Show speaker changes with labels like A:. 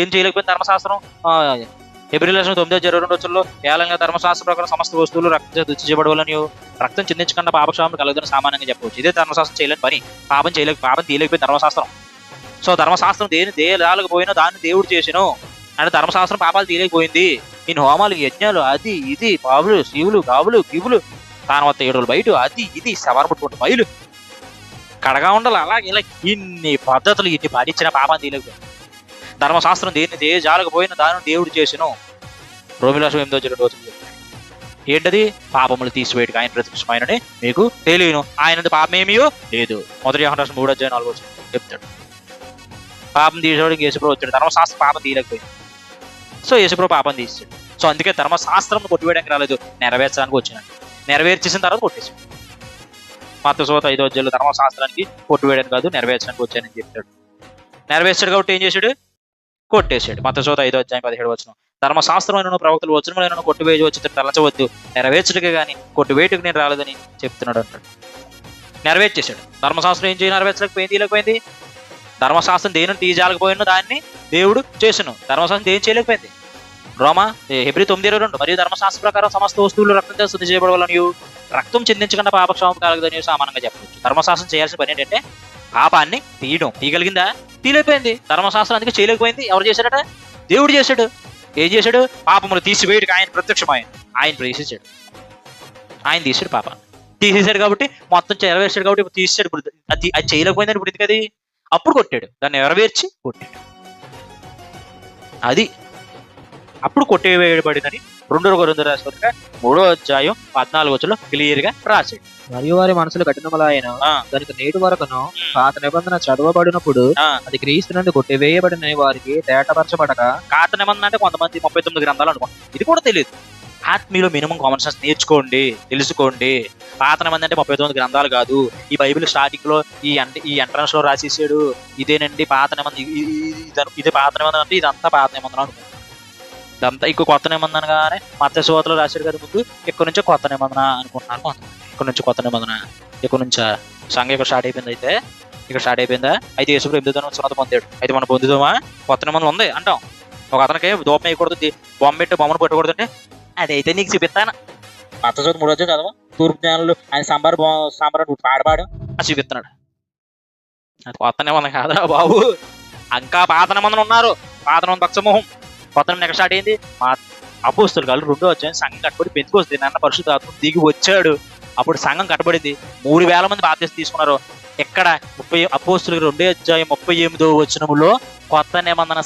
A: ఏం చేయలేకపోయింది ధర్మశాస్త్రం? ఎబ్రిల్ తొమ్మిదో ఇరవై రెండు రోజుల్లో ఏలంగా ధర్మశాస్త్ర ప్రకారం సమస్త వస్తువులు రక్తం రుచి రక్తం చిందించకుండా పాపక్షామం కలగదని సామాన్యంగా చెప్పవచ్చు. ఇదే ధర్మశాస్త్రం చేయలేని పని. పాపం చేయలేక పాపం తీయలేకపోయింది ధర్మశాస్త్రం. సో ధర్మశాస్త్రం దేని దేలాలకపోయినా దాన్ని దేవుడు చేసిను అంటే ధర్మశాస్త్రం పాపాలు తీయలేకపోయింది. ఈయన హోమాలు యజ్ఞాలు అది ఇది పావులు శివులు గావులు గివులు తానవత్త ఏడులు బయట అది ఇది శవర బయలు. కడగా ఉండాలి. అలాగే ఇలా ఇన్ని పద్ధతులు ఇన్ని పాటించిన పాపం తీయలేకపోయింది. ధర్మశాస్త్రం దేన్ని దే దాని దేవుడు చేసిను. రోమిలాసం ఎనిమిదో చెడు వచ్చింది. ఏంటది? పాపములు తీసివేయటం ఆయన ప్రత్యక్షమైనని మీకు తెలియను. ఆయన పాపమేమియో లేదు. మొదటి వ్యవహారం మూడో అధ్యాయం నాలుగో చెప్తాడు. పాపం తీసేవాడికి యేసుప్రభు వచ్చాడు. ధర్మశాస్త్రం పాపం తీయలేకపోయింది. సో యేసుప్రభు పాపం తీసాడు సో అందుకే ధర్మశాస్త్రం కొట్టివేయడానికి రాలేదు. నెరవేర్చడానికి వచ్చినాడు. నెరవేర్చేసిన తర్వాత కొట్టేసాడు మత సోత ఐదో అధ్యాయులు ధర్మశాస్త్రానికి కొట్టివేయడానికి కాదు నెరవేర్చడానికి వచ్చానని చెప్తాడు. నెరవేర్చాడు కాబట్టి ఏం చేశాడు? కొట్టేశాడు. మత సోత ఐదో అధ్యాయం పదిహేడు వచ్చిన ధర్మశాస్త్రమైన ప్రవక్తలు వచ్చిన కొట్టు వచ్చి తలచవద్దు. నెరవేర్చుడికి కానీ కొట్టివేటుకు నేను రాలేదని చెప్తున్నాడు అంటాడు. నెరవేర్చేశాడు. ధర్మశాస్త్రం ఏం చేయ? నెరవేర్చలేకపోయింది. తీయలేకపోయింది ధర్మశాస్త్రం దేని తీయజాలకపోయినా దాన్ని దేవుడు చేసను. ధర్మశాస్త్రం దేని చేయలేకపోయింది? రోమా హెబ్రి తొమ్మిది ఇరవై రెండు. మరియు ధర్మశాస్త్ర ప్రకారం సమస్త వస్తువులు రక్తంతో శుద్ధి చేయబడవాలని రక్తం చిందించకుండా పాపక్షమం కలగదని సామానంగా చెప్పవచ్చు. ధర్మశాస్త్రం చేయాల్సిన పని ఏంటంటే పాపాన్ని తీయడం. తీయగలిగిందా? తీయలేకపోయింది ధర్మశాస్త్రం అందుకే చేయలేకపోయింది. ఎవరు చేశాడట? దేవుడు చేశాడు. ఏం చేశాడు? పాపములు తీసివేయడానికి ఆయన ప్రత్యక్షం ఆయన తీసేసాడు ఆయన తీసాడు పాప తీసేసాడు కాబట్టి మొత్తం నెరవేర్చాడు కాబట్టి ఇప్పుడు తీసాడు ఇప్పుడు. అది అది చేయలేకపోయిందని ఇప్పుడు ఎందుకు అప్పుడు కొట్టాడు. దాన్ని ఎరవేర్చి కొట్టాడు. అది అప్పుడు కొట్టేయబడిందని రెండో రెండు రాసిన మూడో అధ్యాయం పద్నాలుగు వచ్చలో క్లియర్గా రాశాడు
B: మరియు వారి మనసులు కఠినములాయన
A: ఆ.
B: దానికి నేటి వరకును పాత నిబంధన చదవబడినప్పుడు. అది క్రీస్తునందు కొట్టివేయబడిన వారికి తేటపరచబడక
A: కాత నిబంధన అంటే కొంతమంది ముప్పై తొమ్మిది గ్రంథాలు అనుకోండి. ఇది కూడా తెలియదు ఆత్మీయులు మినిమం కామన్ సెన్స్ నేర్చుకోండి తెలుసుకోండి. పాత నిబంధన అంటే ముప్పై తొమ్మిది గ్రంథాలు కాదు. ఈ బైబిల్ స్టార్టింగ్లో ఈ అంటే ఈ ఎంట్రన్స్లో రాసేసాడు. ఇదేనండి పాత నిబంధన ఇద- ఇది పాత నిబంధన అంటే ఇదంతా పాత నిబంధన అనుకో ఇదంతా ఇంకో కొత్త నిబంధన కానీ మత్స్య సోతలు రాశారు కదా ముందు. ఇక్కడ నుంచి కొత్త నిబంధన అనుకుంటున్నారు కొంతమంది ఇక్కడ నుంచి కొత్త నిబంధన. ఇక్కడ నుంచా సంఘం ఇక్కడ స్టార్ట్ అయిపోయింది అయితే. ఇక్కడ స్టార్ట్ అయిపోయిందా? అయితే యేసుప్రభు ఎనిమిదో సున్నత పొందాడు. అయితే మనం పొందుదామా? కొత్త నిబంధన ఉంది అంటాం. ఒక అతనికి దూపం వేయకూడదు బొమ్మ పెట్టి బొమ్మను పెట్టకూడదు అంటే అదైతే నీకు చూపిస్తాను. మత చదువు మూడు వచ్చి చదవ తూర్పు జ్ఞానులు ఆయన సాంబార్ సాంబార్ అని పాడపాడు అది చూపిస్తున్నాడు. అది కొత్త నిబంధన కాదా బాబు. ఇంకా పాత నిబంధన ఉన్నారు. పాత నిబంధన పక్షమోహం కొత్త నిబంధన ఎక్కడ స్టార్ట్ అయింది? మా అపోస్తులు కాదు రెండో వచ్చాయి సంఘం కట్టుబడి పెంచుకొస్తుంది నాన్న పరిశుద్ధాత్మ దిగి వచ్చాడు. అప్పుడు సంఘం కట్టబడింది. మూడు వేల మంది బాధ్యత తీసుకున్నారు. ఇక్కడ ముప్పై అపోస్తులు రెండో అధ్యాయం ముప్పై ఎనిమిదో వచ్చినములో కొత్త నిబంధన